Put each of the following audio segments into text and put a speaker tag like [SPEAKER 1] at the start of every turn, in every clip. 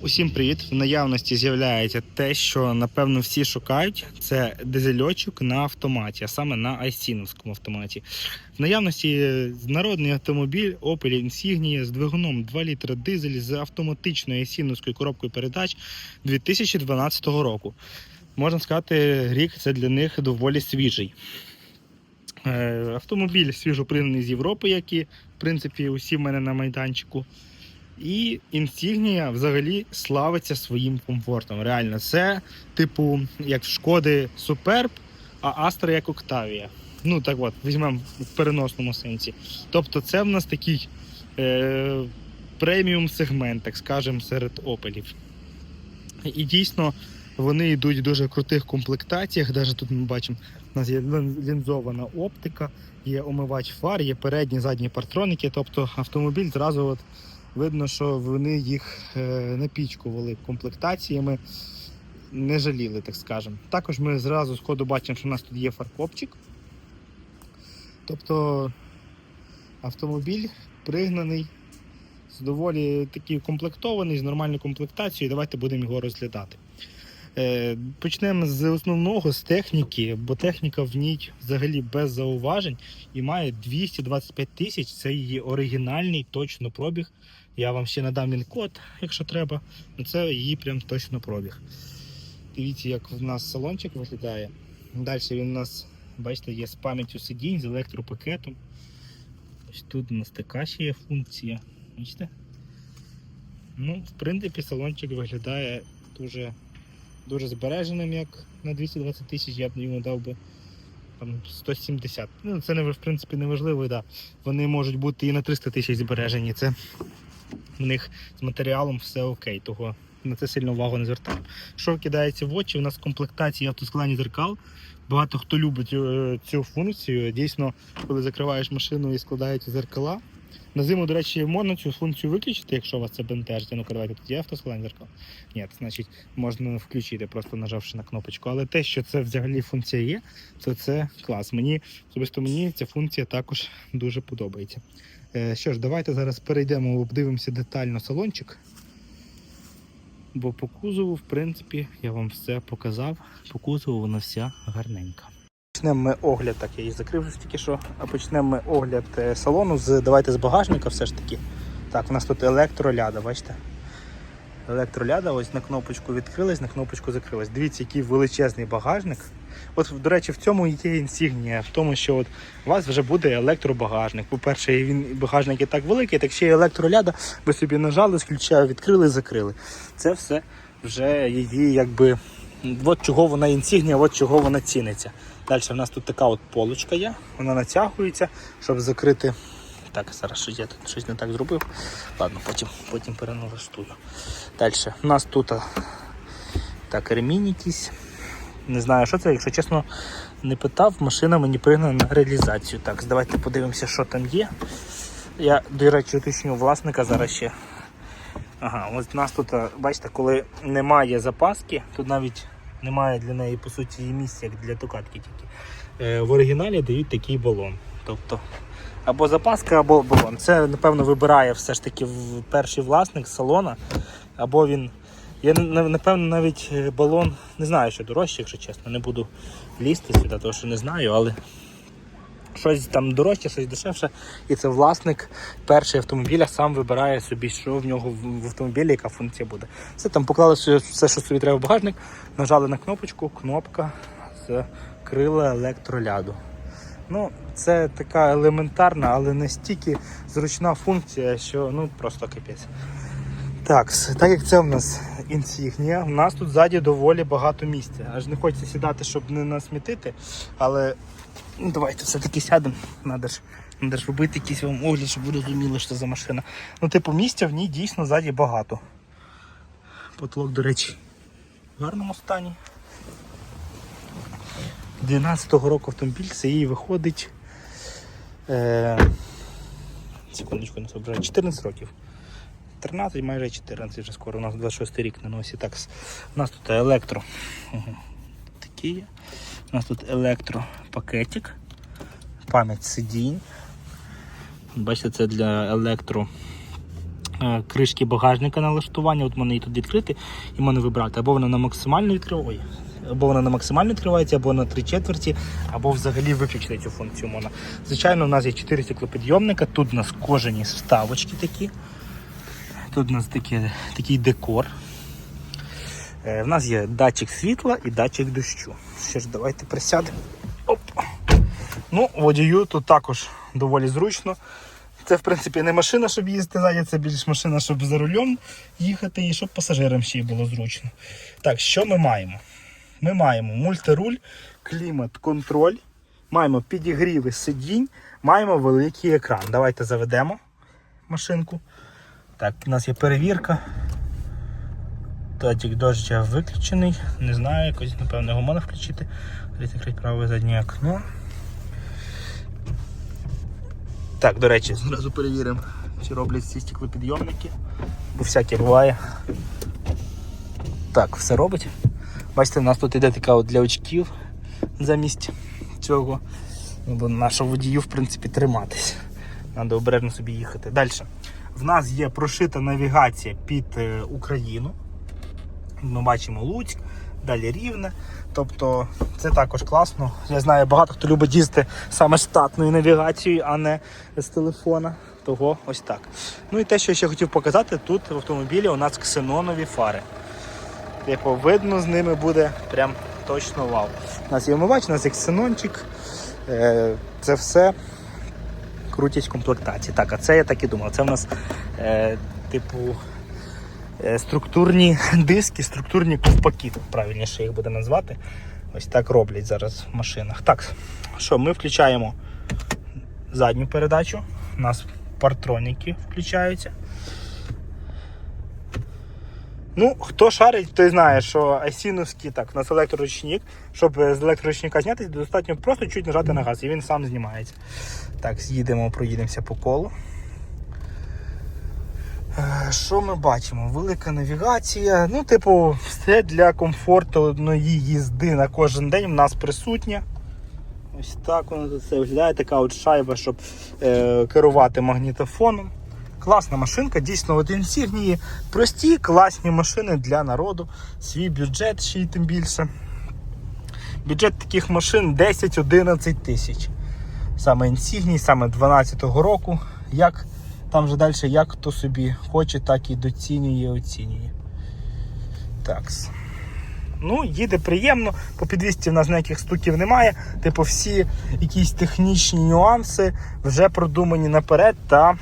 [SPEAKER 1] Усім привіт! В наявності з'являється те, що напевно всі шукають. Це дизельочок на автоматі, а саме на айсіновському автоматі. В наявності народний автомобіль Opel Insignia з двигуном 2 літра дизель з автоматичною айсіновською коробкою передач 2012 року. Можна сказати, рік це для них доволі свіжий. Е, Автомобіль свіжопригнаний з Європи, як і в принципі усі в мене на майданчику. І Insignia взагалі славиться своїм комфортом. Реально, це, типу, як Шкоди Superb, а Astra як Octavia. Ну так от, візьмемо в переносному сенсі. Тобто, це в нас такий е, преміум сегмент, так скажемо, серед опелів. І дійсно вони йдуть в дуже крутих комплектаціях. Навіть тут ми бачимо, у нас є лін- лінзована оптика, є омивач фар, є передні задні партроники. Тобто автомобіль зразу от видно, що вони їх е, напічкували комплектаціями, не жаліли, так скажемо. Також ми зразу з ходу бачимо, що у нас тут є фаркопчик. Тобто автомобіль пригнаний, з доволі такий комплектований, з нормальною комплектацією. Давайте будемо його розглядати. Е, Почнемо з основного, з техніки, бо техніка в ній взагалі без зауважень і має 225 тисяч. Це її оригінальний точно пробіг. Я вам ще надам він код, якщо треба. Ну, Це її прям точно пробіг. Дивіться, як в нас салончик виглядає. Далі він у нас, бачите, є з пам'яттю сидінь, з електропакетом. Ось тут у нас така ще є функція. Бачите? Ну, в принципі, салончик виглядає дуже, дуже збереженим, як на 220 тисяч, я б йому дав би там, 170. Ну, це не, в принципі не важливо, да. Вони можуть бути і на 300 тисяч збережені. Це в них з матеріалом все окей, того на це сильно увагу не звертаємо. Що кидається в очі? У нас в комплектації автоскладні зеркал. Багато хто любить е, цю функцію. Дійсно, коли закриваєш машину і складаєте зеркала. На зиму, до речі, можна цю функцію виключити, якщо у вас це бентежить. Ну, давайте тут є автоскладні зеркал. Ні, значить можна включити, просто нажавши на кнопочку. Але те, що це взагалі функція є, то це клас. Мені особисто мені ця функція також дуже подобається. Е, Що ж, давайте зараз перейдемо, обдивимося детально салончик. Бо по кузову, в принципі, я вам все показав. По кузову вона вся гарненька. Почнемо ми огляд, так я її закрив вже тільки що, а почнемо ми огляд е, салону з давайте з багажника все ж таки. Так, у нас тут електроляда, бачите? Електроляда, ось на кнопочку відкрилась, на кнопочку закрилась. Дивіться, який величезний багажник. От, до речі, в цьому є інсігнія, в тому, що от у вас вже буде електробагажник. По-перше, він багажник і так великий, так ще й електроляда. Ви собі нажали, з ключа відкрили, закрили. Це все вже її якби. От чого вона інсігнія, от чого вона ціниться. Далі в нас тут така от полочка є, вона натягується, щоб закрити. Так, зараз я тут щось не так зробив. Ладно, потім, потім переналаштую. Далі. У нас тут так, ремінь якийсь. Не знаю, що це, якщо чесно, не питав, машина мені пригнана на реалізацію. Так, давайте подивимося, що там є. Я, до речі, уточню власника зараз ще. Ага, ось у нас тут, бачите, коли немає запаски, тут навіть немає для неї по суті місця, як для токатки тільки. Е, в оригіналі дають такий балон. Тобто або запаска, або балон. Це, напевно, вибирає все ж таки перший власник салона, або він. Я напевно навіть е, балон не знаю, що дорожче, якщо чесно, не буду лізти сюди, тому що не знаю, але щось там дорожче, щось дешевше. І це власник перший автомобіля сам вибирає собі, що в нього в автомобілі, яка функція буде. Все там поклали все, що собі треба в багажник, нажали на кнопочку, кнопка закрила електроляду. Ну, це така елементарна, але настільки зручна функція, що ну просто капець. Так, так як це в нас інсігнія, у нас тут ззаді доволі багато місця. Аж не хочеться сідати, щоб не насмітити, але ну, давайте все-таки сядемо. Надо ж, надо ж робити якийсь вам огляд, щоб ви розуміли, що за машина. Ну, типу, місця в ній дійсно ззаді багато. Потолок, до речі, в гарному стані. 12-го року автомобіль, це їй виходить. Е, секундочку, не собираю, 14 років. 13, майже 14 вже скоро, у нас 26 рік на носі. Так, у нас тут електро. Угу. Такі. У нас тут електропакетик, пам'ять сидінь. Бачите, це для електро е, кришки багажника налаштування. От мене і тут відкрити, і мене вибрати. Або вона на максимально відкриває, або вона на максимально відкривається, або на три четверті, або взагалі виключити цю функцію можна. Звичайно, у нас є 4 стеклопідйомника, тут у нас кожані вставочки такі. Тут у нас такі, такий декор. Е, В нас є датчик світла і датчик дощу. Ще ж давайте присядемо. Оп. Ну, водію тут також доволі зручно. Це, в принципі, не машина, щоб їздити ззаді, це більш машина, щоб за рулем їхати і щоб пасажирам ще й було зручно. Так, що ми маємо? Ми маємо мультируль, клімат, контроль, маємо підігріви сидінь, маємо великий екран. Давайте заведемо машинку. Так, у нас є перевірка. Датчик доща виключений. Не знаю, якось, напевно, його можна включити. Закрити праве заднє окно. Так, до речі, зразу перевіримо, чи роблять ці стеклопідйомники. Бо всяке буває. Так, все робить. Бачите, у нас тут іде така от для очків замість цього. Бо нашого водію, в принципі, триматись. Треба обережно собі їхати. Далі. В нас є прошита навігація під е, Україну. Ми бачимо Луцьк, далі Рівне. Тобто це також класно. Я знаю, багато хто любить їздити саме штатною навігацією, а не з телефона. Того ось так. Ну і те, що я ще хотів показати, тут в автомобілі у нас ксенонові фари. Типу, видно, з ними буде прям точно вау. У нас є омивач, у нас є ксенончик. Е, Це все крутять комплектації. Так, а це я так і думав. Це в нас, е, типу, е, структурні диски, структурні ковпаки, правильніше їх буде назвати. Ось так роблять зараз в машинах. Так, що, ми включаємо задню передачу. У нас партроніки включаються. Ну, хто шарить, той знає, що айсіновський, так, у нас електроручник. Щоб з електроручника знятися, достатньо просто чуть нажати на газ і він сам знімається. Так, з'їдемо, проїдемося по колу. Е, Що ми бачимо? Велика навігація. Ну, типу, все для комфортної їзди на кожен день в нас присутнє. Ось так воно все виглядає. Така от шайба, щоб е, керувати магнітофоном. Класна машинка, дійсно от інсігнії. Прості, класні машини для народу. Свій бюджет ще й тим більше. Бюджет таких машин 10-11 тисяч. Саме інсігній, саме 12-го року. Як там вже далі, як хто собі хоче, так і доцінює, оцінює. Такс. Ну, їде приємно, по підвісті в нас ніяких стуків немає. Типу, всі якісь технічні нюанси вже продумані наперед та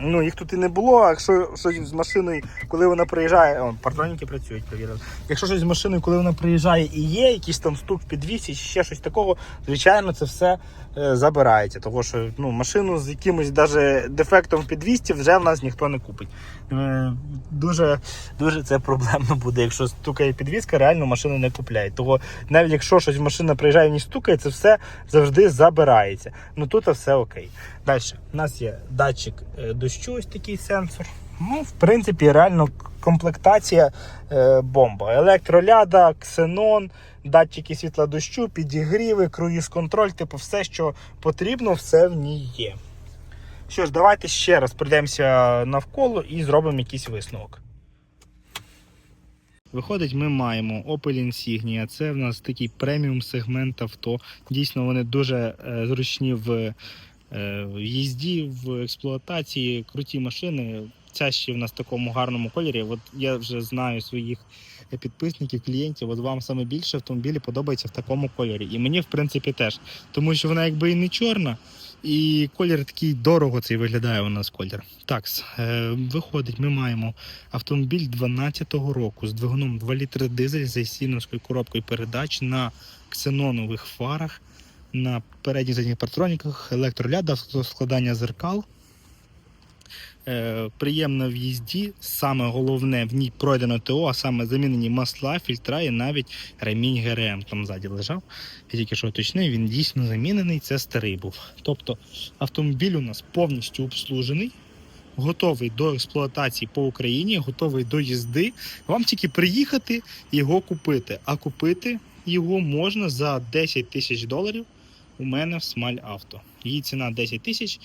[SPEAKER 1] Ну, їх тут і не було, а якщо щось з машиною, коли вона приїжджає, о, партроніки працюють, перевірили. Якщо щось з машиною, коли вона приїжджає і є якийсь там стук в підвісі, ще щось такого, звичайно, це все е, забирається. Тому що ну, машину з якимось даже дефектом в підвісті вже в нас ніхто не купить. Е, дуже, дуже це проблемно буде. Якщо стукає підвіска, реально машину не купляють. Того навіть якщо щось машина приїжджає і не стукає, це все завжди забирається. Ну тут все окей. Далі, у нас є датчик е, дощу, ось такий сенсор. Ну, в принципі, реально комплектація е, бомба. Електроляда, ксенон, датчики світла дощу, підігріви, круїз контроль, типу, все, що потрібно, все в ній є. Що ж, давайте ще раз пройдемося навколо і зробимо якийсь висновок. Виходить, ми маємо Opel Insignia. Це в нас такий преміум сегмент авто. Дійсно, вони дуже е, зручні в, в їзді, в експлуатації, круті машини. Ця ще в нас в такому гарному кольорі. От я вже знаю своїх підписників, клієнтів. От вам саме більше автомобілі подобається в такому кольорі. І мені, в принципі, теж. Тому що вона якби і не чорна, і колір такий дорого цей виглядає у нас колір. Так, е, виходить, ми маємо автомобіль 12-го року з двигуном 2 літри дизель з айсіновською коробкою передач на ксенонових фарах, на передніх задніх партроніках, електроляд, складання зеркал. Е, приємна в їзді. Саме головне в ній пройдено ТО, а саме замінені масла, фільтра і навіть ремінь ГРМ там ззаді лежав. Я тільки що уточнив, він дійсно замінений, це старий був. Тобто автомобіль у нас повністю обслужений, готовий до експлуатації по Україні, готовий до їзди. Вам тільки приїхати його купити. А купити його можна за 10 тисяч доларів у мене в Смаль Авто. Її ціна 10 тисяч.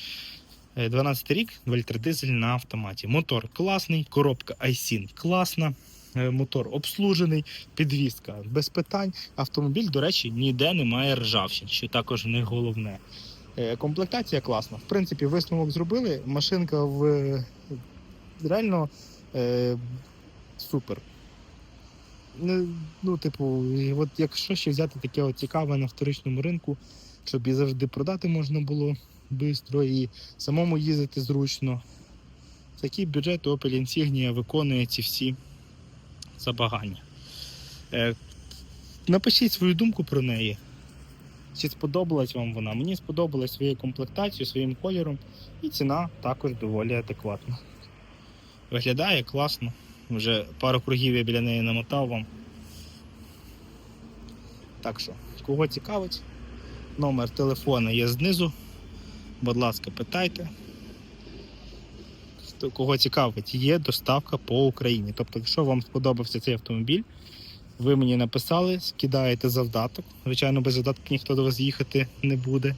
[SPEAKER 1] Е, 12 рік, 2 дизель на автоматі. Мотор класний, коробка iSyn класна, е, мотор обслужений, підвізка без питань. Автомобіль, до речі, ніде немає ржавчин, що також не головне. Е, Комплектація класна. В принципі, висновок зробили. Машинка в е, реально е, супер. Ну, типу, от якщо ще взяти таке от цікаве на вторичному ринку, щоб і завжди продати можна було швидко і самому їздити зручно. Такий бюджет Opel Insignia виконує ці всі забагання. Е, напишіть свою думку про неї. Чи сподобалась вам вона? Мені сподобалась своєю комплектацією, своїм кольором, і ціна також доволі адекватна. Виглядає класно. Вже пару кругів я біля неї намотав вам. Так що, кого цікавить, номер телефона є знизу. Будь ласка, питайте. Кого цікавить, є доставка по Україні. Тобто, якщо вам сподобався цей автомобіль, ви мені написали, скидаєте завдаток. Звичайно, без завдатку ніхто до вас їхати не буде.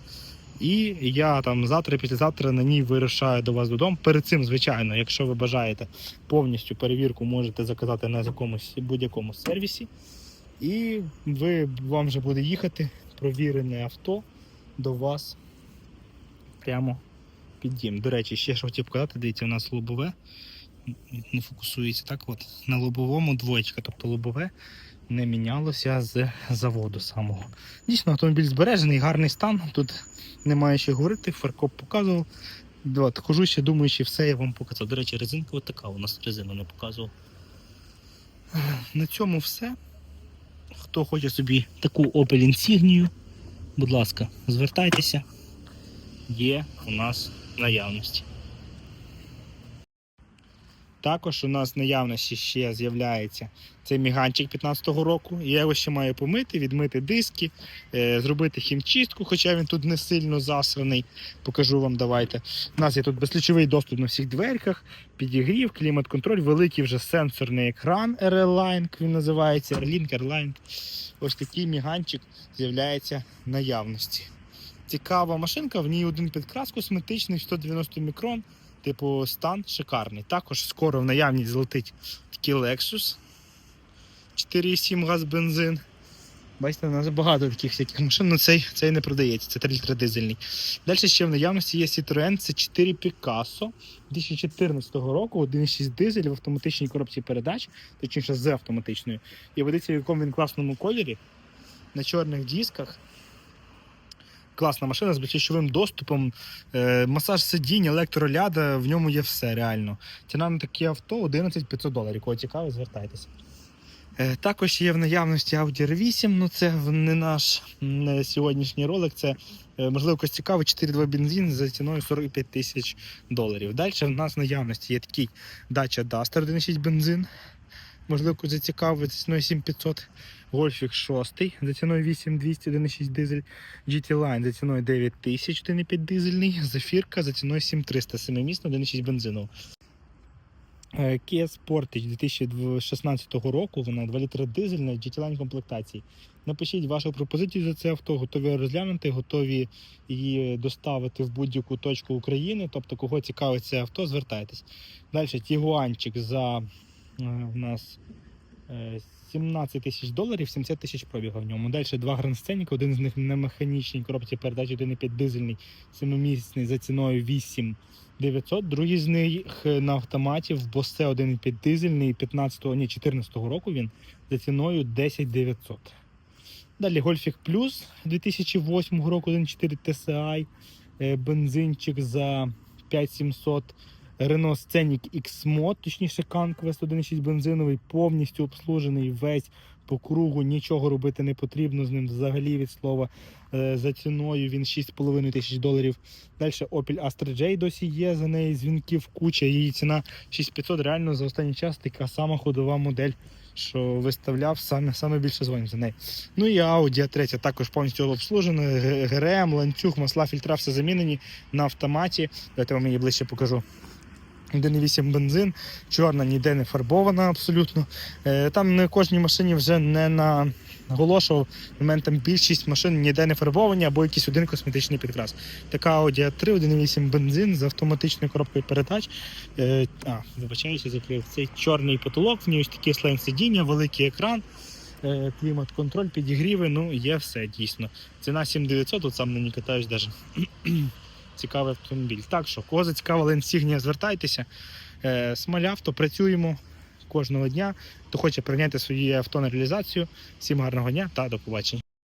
[SPEAKER 1] І я там завтра, післязавтра на ній вирушаю до вас додому. Перед цим, звичайно, якщо ви бажаєте повністю перевірку, можете заказати на якомусь будь-якому сервісі. І ви, вам вже буде їхати провірене авто до вас прямо під дім. До речі, ще що хотів показати, дивіться, у нас лобове. Не фокусується так. От на лобовому двоєчка, тобто лобове не мінялося з заводу самого. Дійсно, автомобіль збережений, гарний стан. Тут немає що говорити, фаркоп показував. От, хожу ще, думаю, що все я вам показав. До речі, резинка така, у нас резину не показував. На цьому все. Хто хоче собі таку Opel Insignia, будь ласка, звертайтеся. Є у нас наявність. Також у нас наявності ще з'являється цей міганчик 15-го року. Я його ще маю помити, відмити диски, е, зробити хімчистку, хоча він тут не сильно засраний. Покажу вам, давайте. У нас є тут безключовий доступ на всіх дверках, підігрів, клімат-контроль, великий вже сенсорний екран RL-Line, він називається Airlink, Airline. Ось такий міганчик з'являється наявності. Цікава машинка, в ній один підкрас косметичний, 190 мікрон. Типу, стан шикарний. Також скоро в наявність злетить такий Lexus 4,7 газ бензин. Бачите, у нас багато таких всяких машин, але цей, цей не продається, це 3 літри дизельний. Далі ще в наявності є Citroën C4 Picasso 2014 року, 1,6 дизель в автоматичній коробці передач, точніше з автоматичною. І видиться, в якому він класному кольорі, на чорних дисках. Класна машина з безключовим доступом, е, масаж сидінь, електроляда, в ньому є все реально. Ціна на таке авто 11 500 доларів. Кого цікаво, звертайтеся. Е, Також є в наявності Audi R8, ну це не наш м, сьогоднішній ролик. Це е, можливо когось цікаво 4.2 бензин за ціною 45 тисяч доларів. Далі в нас в наявності є такий Dacia Duster 1.6 бензин. Можливо, когось зацікавить ціною 7500. Гольфік 6 за ціною 8200 1.6 дизель. GT Line за ціною 9000 1.5 дизельний. Зафірка за ціною 7300 семимісна 1.6 бензину. Е, Kia Sportage 2016 року, вона 2 літри дизельна, GT Line комплектації. Напишіть вашу пропозицію за це авто, готові розглянути, готові її доставити в будь-яку точку України. Тобто, кого цікавить це авто, звертайтесь. Далі Тігуанчик за е, у нас е, 17 тисяч доларів, 70 тисяч пробіга в ньому. Далі два гранд-сценіка, один з них на механічній коробці передач, 1,5 дизельний, семимісний за ціною 8 900. Другий з них на автоматі в Bose 1,5 дизельний 15 ні, 14-го року він за ціною 10 900. Далі Гольфік Плюс 2008 року 1,4 TSI, е, бензинчик за 5700. Renault Scenic X-Mod, точніше Conquest 1.6 бензиновий, повністю обслужений весь по кругу, нічого робити не потрібно з ним взагалі від слова. Е, За ціною він 6,5 тисяч доларів. Далі Opel Astra J досі є, за неї дзвінків куча, її ціна 6500. Реально за останній час така сама ходова модель, що виставляв, саме, саме більше дзвонів за неї. Ну і Audi A3 також повністю обслужена, ГРМ, ланцюг, масла, фільтра, все замінені на автоматі. Давайте вам її ближче покажу. 1,8 бензин, чорна ніде не фарбована абсолютно. Е, Там на кожній машині вже не наголошував, в мене там більшість машин ніде не фарбовані або якийсь один косметичний підкрас. Така Audi A3, 1.8 бензин з автоматичною коробкою передач. Е, а, вибачаюся, закрив. Цей чорний потолок, в ній ось такі слайм сидіння, великий екран, е, клімат-контроль, підігріви, ну є все дійсно. Ціна 7900, от сам на ній катаюсь даже. Цікавий автомобіль. Так що, кого зацікавила інсігнія, звертайтеся. Смалявто, Смолявто, працюємо кожного дня. Хто хоче прийняти своє авто на реалізацію. Всім гарного дня та до побачення.